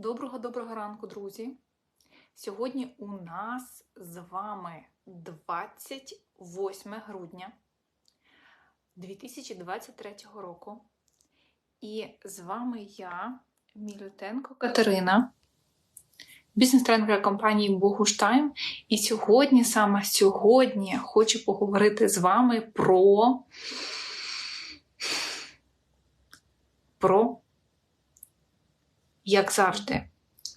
Доброго-доброго ранку, друзі! Сьогодні у нас з вами 28 грудня 2023 року. І з вами я, Мілютенко Катерина, бізнес-тренерка компанії Богуштайм. І сьогодні, саме сьогодні, хочу поговорити з вами про. про як завжди,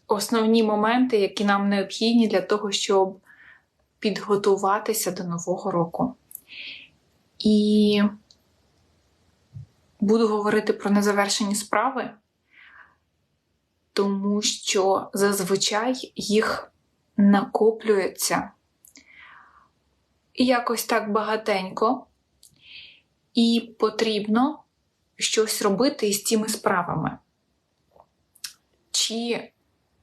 основні моменти, які нам необхідні для того, щоб підготуватися до Нового року. І буду говорити про незавершені справи, тому що зазвичай їх накоплюється якось так багатенько, і потрібно щось робити із цими справами. Чи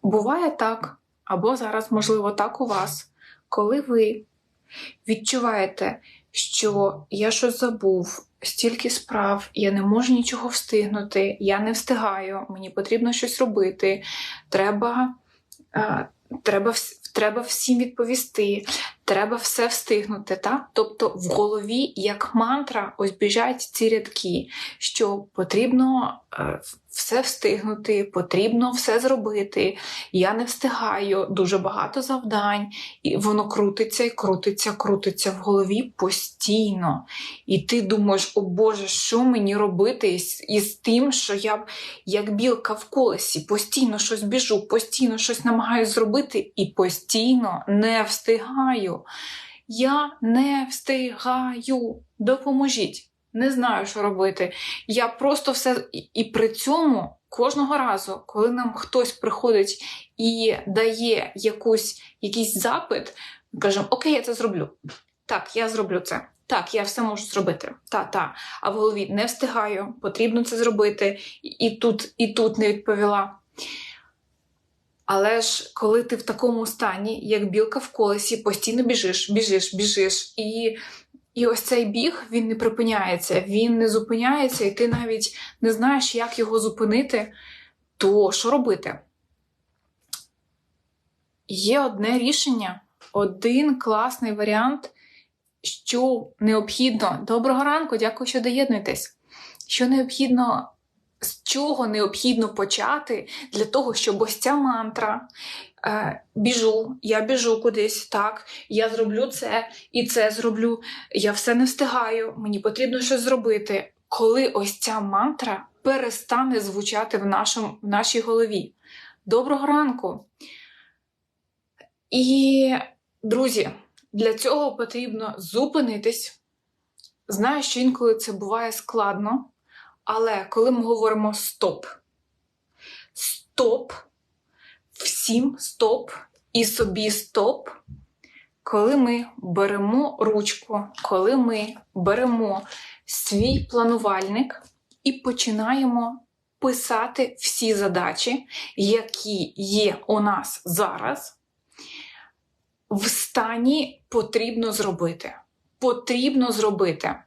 буває так, або зараз, можливо, так у вас, коли ви відчуваєте, що я щось забув, стільки справ, я не можу нічого встигнути, я не встигаю, мені потрібно щось робити, треба, а, треба, треба всім відповісти, треба все встигнути. Так? Тобто в голові, як мантра, ось біжать ці рядки, що потрібно е, все встигнути, потрібно все зробити. Я не встигаю, дуже багато завдань, і воно крутиться і крутиться, крутиться в голові постійно. І ти думаєш, о Боже, що мені робити із, із тим, що я як білка в колесі, постійно щось біжу, постійно щось намагаюся зробити і постійно не встигаю. Я не встигаю. Допоможіть. Не знаю, що робити. Я просто все. І при цьому кожного разу, коли нам хтось приходить і дає якусь, якийсь запит, ми кажемо, Окей, я це зроблю. Так, я зроблю це. Так, я все можу зробити. Та-та. А в голові не встигаю, потрібно це зробити, і тут, і тут не відповіла. Але ж коли ти в такому стані, як білка в колесі, постійно біжиш, біжиш, біжиш, і і ось цей біг він не припиняється, він не зупиняється, і ти навіть не знаєш, як його зупинити, то що робити? Є одне рішення, один класний варіант, що необхідно. Доброго ранку, дякую, що доєднуєтесь. Що необхідно з чого необхідно почати для того, щоб ось ця мантра е, біжу, я біжу кудись, так, я зроблю це і це зроблю, я все не встигаю, мені потрібно щось зробити. Коли ось ця мантра перестане звучати в, нашому, в нашій голові. Доброго ранку! І, друзі, для цього потрібно зупинитись. Знаю, що інколи це буває складно. Але коли ми говоримо стоп, стоп, всім стоп і собі стоп, коли ми беремо ручку, коли ми беремо свій планувальник і починаємо писати всі задачі, які є у нас зараз, в стані потрібно зробити. Потрібно зробити.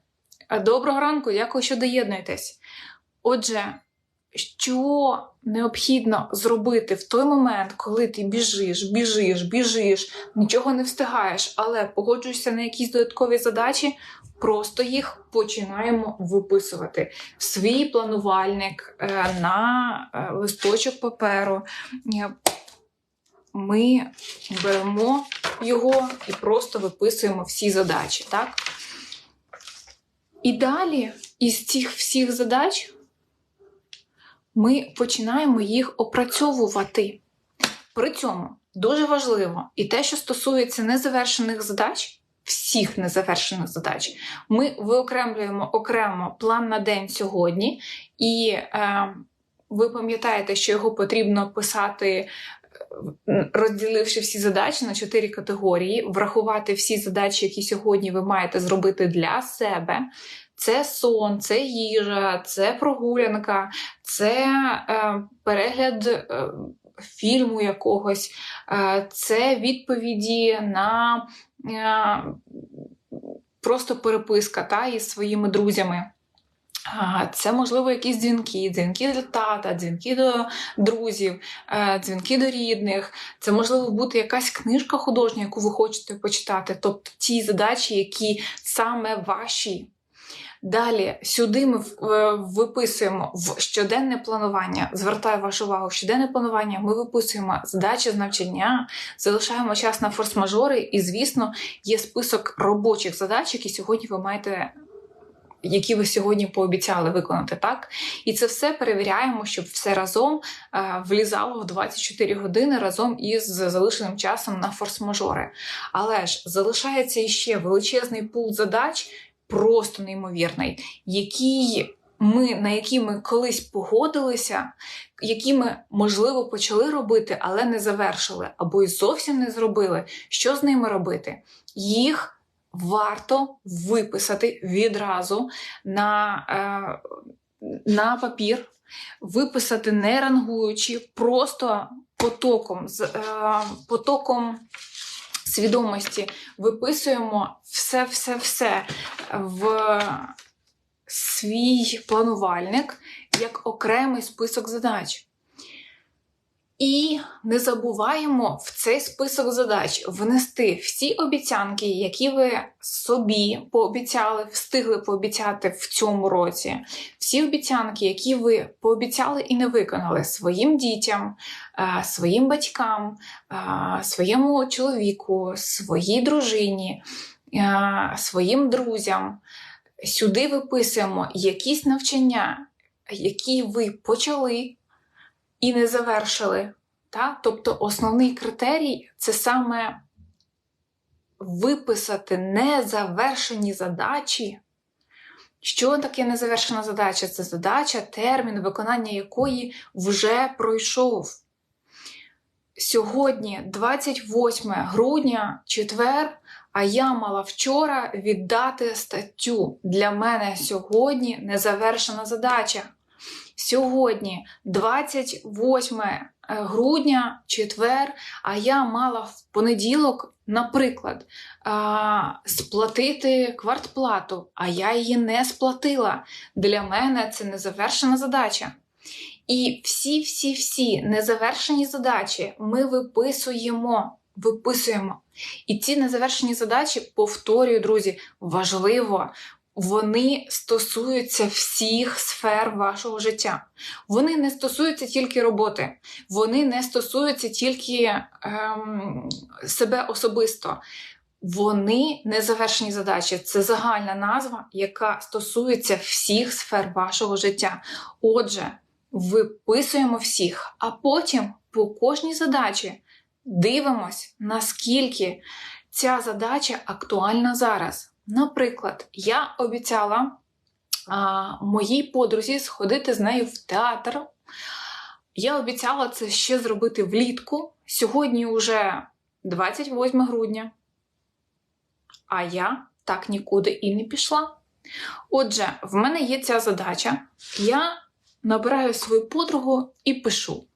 Доброго ранку, дякую, що доєднуєтесь. Отже, що необхідно зробити в той момент, коли ти біжиш, біжиш, біжиш, нічого не встигаєш, але погоджуєшся на якісь додаткові задачі, просто їх починаємо виписувати. в Свій планувальник е, на е, листочок паперу. Ми беремо його і просто виписуємо всі задачі. так? І далі із цих всіх задач ми починаємо їх опрацьовувати. При цьому дуже важливо і те, що стосується незавершених задач, всіх незавершених задач, ми виокремлюємо окремо план на день сьогодні, і е, ви пам'ятаєте, що його потрібно писати розділивши всі задачі на чотири категорії, врахувати всі задачі, які сьогодні ви маєте зробити для себе. Це сон, це їжа, це прогулянка, це е, перегляд е, фільму якогось, е, це відповіді на е, просто переписка та, із своїми друзями. Це, можливо, якісь дзвінки, дзвінки до тата, дзвінки до друзів, е, дзвінки до рідних. Це можливо бути якась книжка художня, яку ви хочете почитати, тобто ті задачі, які саме ваші. Далі сюди ми е, виписуємо в щоденне планування. Звертаю вашу увагу, в щоденне планування ми виписуємо задачі з навчання, залишаємо час на форс-мажори, і, звісно, є список робочих задач, які сьогодні ви маєте які ви сьогодні пообіцяли виконати, так? І це все перевіряємо, щоб все разом е, влізало в 24 години разом із залишеним часом на форс-мажори. Але ж залишається іще величезний пул задач, просто неймовірний, який. Ми, на які ми колись погодилися, які ми, можливо, почали робити, але не завершили, або й зовсім не зробили. Що з ними робити? Їх варто виписати відразу на, е, на папір, виписати не рангуючи, просто потоком, е, потоком свідомості виписуємо все-все-все в свій планувальник як окремий список задач. І не забуваємо в цей список задач внести всі обіцянки, які ви собі пообіцяли, встигли пообіцяти в цьому році, всі обіцянки, які ви пообіцяли і не виконали своїм дітям, е, своїм батькам, е, своєму чоловіку, своїй дружині, е, своїм друзям. Сюди виписуємо якісь навчання, які ви почали і не завершили. Та? Тобто основний критерій це саме виписати незавершені задачі. Що таке незавершена задача? Це задача, термін, виконання якої вже пройшов. Сьогодні, 28 грудня, четвер, а я мала вчора віддати статтю. Для мене сьогодні незавершена задача. Сьогодні 28 е, грудня, четвер, а я мала в понеділок, наприклад, сплатити квартплату, а я її не сплатила. Для мене це незавершена задача. І всі-всі-всі незавершені задачі ми виписуємо. Виписуємо. І ці незавершені задачі, повторюю, друзі, важливо вони стосуються всіх сфер вашого життя. Вони не стосуються тільки роботи, вони не стосуються тільки ем, себе особисто. Вони незавершені задачі. Це загальна назва, яка стосується всіх сфер вашого життя. Отже, виписуємо всіх, а потім по кожній задачі дивимось, наскільки ця задача актуальна зараз. Наприклад, я обіцяла а, моїй подрузі сходити з нею в театр. Я обіцяла це ще зробити влітку. Сьогодні вже 28 грудня. А я так нікуди і не пішла. Отже, в мене є ця задача. Я набираю свою подругу і пишу.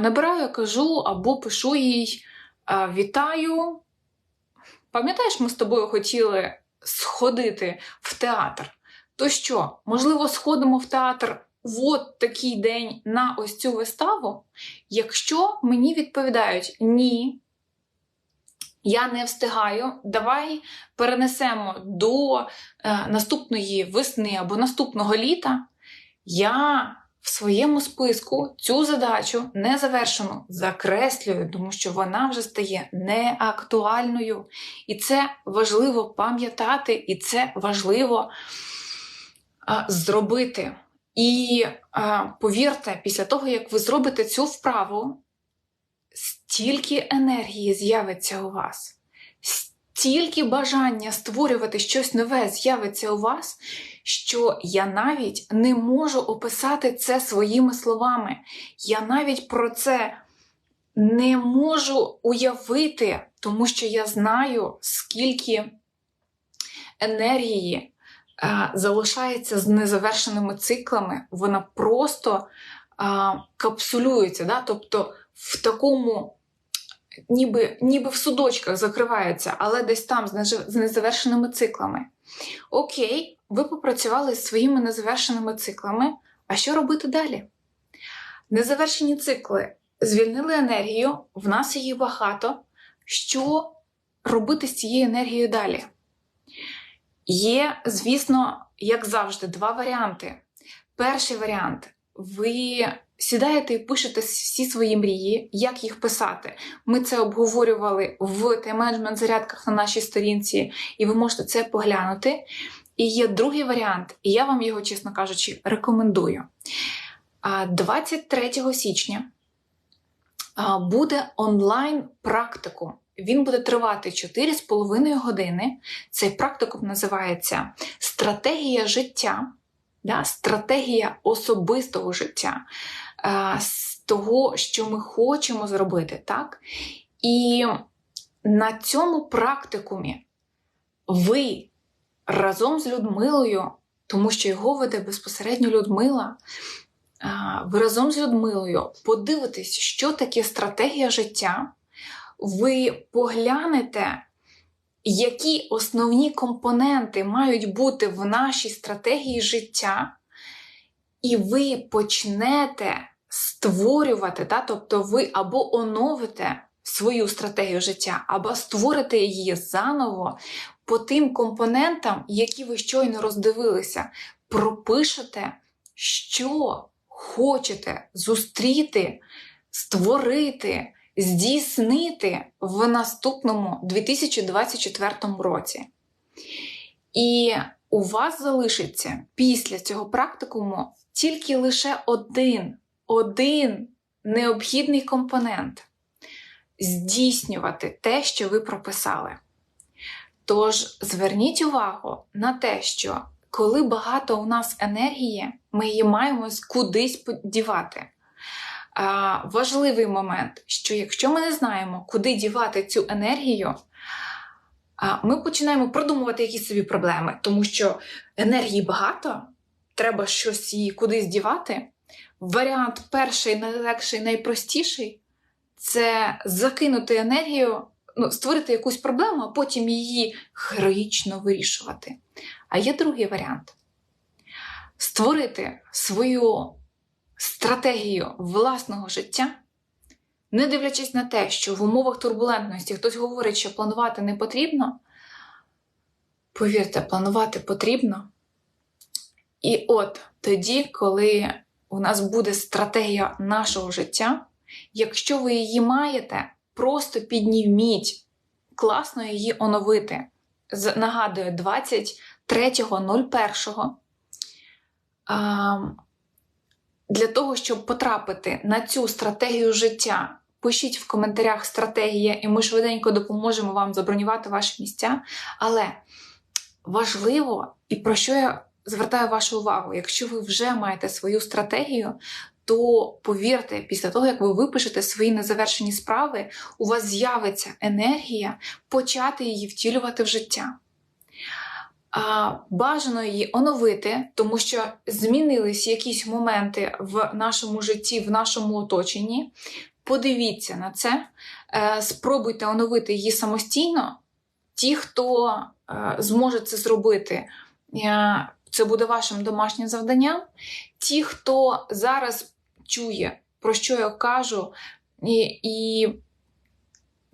Набираю, кажу або пишу їй: Вітаю! Пам'ятаєш, ми з тобою хотіли сходити в театр? То що, можливо, сходимо в театр в от такий день на ось цю виставу? Якщо мені відповідають ні, я не встигаю, давай перенесемо до е, наступної весни або наступного літа, я в своєму списку цю задачу не завершену закреслюю, тому що вона вже стає неактуальною. І це важливо пам'ятати, і це важливо а, зробити. І а, повірте, після того, як ви зробите цю вправу, стільки енергії з'явиться у вас. Стільки бажання створювати щось нове з'явиться у вас, що я навіть не можу описати це своїми словами. Я навіть про це не можу уявити, тому що я знаю, скільки енергії а, залишається з незавершеними циклами, вона просто а, капсулюється. Да? Тобто в такому ніби, ніби в судочках закриваються, але десь там з незавершеними циклами. Окей, ви попрацювали з своїми незавершеними циклами. А що робити далі? Незавершені цикли звільнили енергію, в нас її багато. Що робити з цією енергією далі? Є, звісно, як завжди, два варіанти. Перший варіант ви сідаєте і пишете всі свої мрії, як їх писати. Ми це обговорювали в тайм-менеджмент зарядках на нашій сторінці, і ви можете це поглянути. І є другий варіант, і я вам його, чесно кажучи, рекомендую. 23 січня буде онлайн практикум. Він буде тривати 4,5 години. Цей практикум називається Стратегія життя, да, стратегія особистого життя, з того, що ми хочемо зробити. так? І на цьому практикумі ви разом з Людмилою, тому що його веде безпосередньо Людмила. Ви разом з Людмилою подивитесь, що таке стратегія життя. Ви поглянете, які основні компоненти мають бути в нашій стратегії життя, і ви почнете створювати, да? тобто ви або оновите свою стратегію життя, або створите її заново по тим компонентам, які ви щойно роздивилися, пропишете, що хочете зустріти, створити, здійснити в наступному 2024 році. І у вас залишиться після цього практикуму тільки лише один, один необхідний компонент здійснювати те, що ви прописали. Тож зверніть увагу на те, що коли багато у нас енергії, ми її маємо кудись подівати. Важливий момент, що якщо ми не знаємо, куди дівати цю енергію, ми починаємо продумувати якісь собі проблеми, тому що енергії багато, треба щось її кудись дівати. Варіант перший, найлегший, найпростіший це закинути енергію, ну, створити якусь проблему, а потім її героїчно вирішувати. А є другий варіант створити свою стратегію власного життя, не дивлячись на те, що в умовах турбулентності хтось говорить, що планувати не потрібно. Повірте, планувати потрібно. І от тоді, коли у нас буде стратегія нашого життя, якщо ви її маєте, просто підніміть, класно її оновити. З- Нагадую, 23.01 для того, щоб потрапити на цю стратегію життя, пишіть в коментарях стратегія, і ми швиденько допоможемо вам забронювати ваші місця. Але важливо, і про що я звертаю вашу увагу, якщо ви вже маєте свою стратегію, то повірте, після того, як ви випишете свої незавершені справи, у вас з'явиться енергія почати її втілювати в життя. А, бажано її оновити, тому що змінились якісь моменти в нашому житті, в нашому оточенні. Подивіться на це, е, спробуйте оновити її самостійно. Ті, хто е, зможе це зробити, е, це буде вашим домашнім завданням. Ті, хто зараз чує, про що я кажу, і, і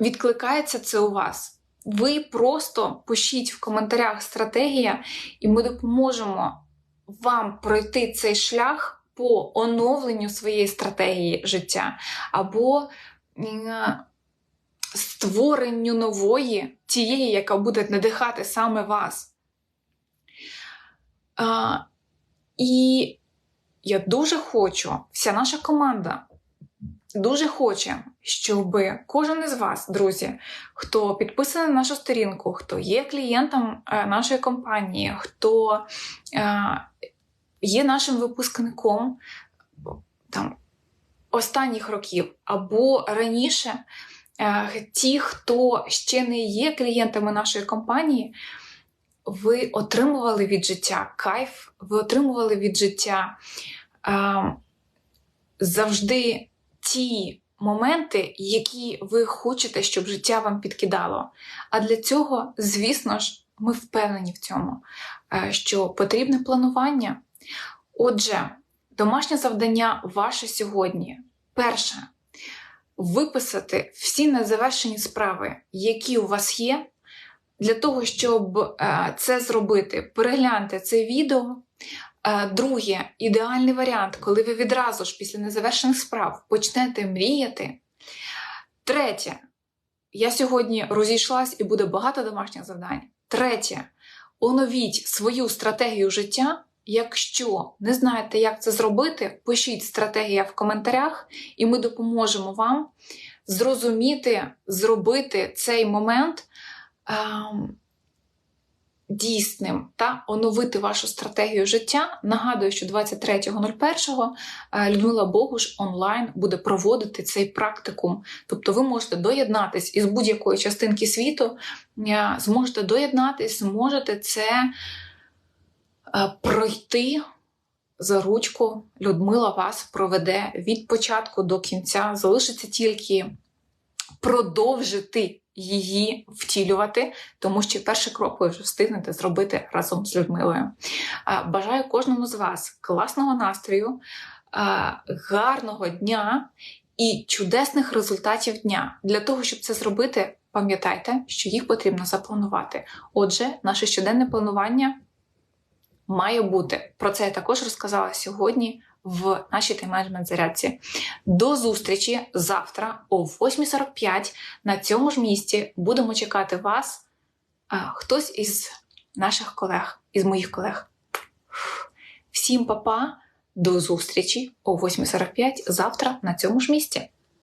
відкликається це у вас. Ви просто пишіть в коментарях стратегія, і ми допоможемо вам пройти цей шлях по оновленню своєї стратегії життя або створенню нової, тієї, яка буде надихати саме вас. А, і я дуже хочу, вся наша команда дуже хоче, щоб кожен із вас, друзі, хто підписаний на нашу сторінку, хто є клієнтом е, нашої компанії, хто е, є нашим випускником там, останніх років або раніше, е, ті, хто ще не є клієнтами нашої компанії, ви отримували від життя кайф, ви отримували від життя е, завжди ті моменти, які ви хочете, щоб життя вам підкидало. А для цього, звісно ж, ми впевнені в цьому, е, що потрібне планування. Отже, домашнє завдання ваше сьогодні. Перше виписати всі незавершені справи, які у вас є. Для того, щоб е, це зробити, перегляньте це відео. Е, друге, ідеальний варіант, коли ви відразу ж після незавершених справ почнете мріяти. Третє, я сьогодні розійшлась і буде багато домашніх завдань. Третє, оновіть свою стратегію життя. Якщо не знаєте, як це зробити, пишіть стратегія в коментарях, і ми допоможемо вам зрозуміти, зробити цей момент дійсним та оновити вашу стратегію життя. Нагадую, що 23.01 е, Людмила Богуш онлайн буде проводити цей практикум. Тобто ви можете доєднатись із будь-якої частинки світу, е, зможете доєднатись, зможете це е, пройти. За ручку Людмила вас проведе від початку до кінця. Залишиться тільки продовжити її втілювати, тому що перший крок ви вже встигнете зробити разом з Людмилою. Бажаю кожному з вас класного настрою, гарного дня і чудесних результатів дня. Для того, щоб це зробити, пам'ятайте, що їх потрібно запланувати. Отже, наше щоденне планування має бути. Про це я також розказала сьогодні в нашій тайм-менеджмент зарядці. До зустрічі завтра о 8.45 на цьому ж місці будемо чекати вас. А, хтось із наших колег, із моїх колег. Всім па-па, до зустрічі о 8.45 завтра на цьому ж місці.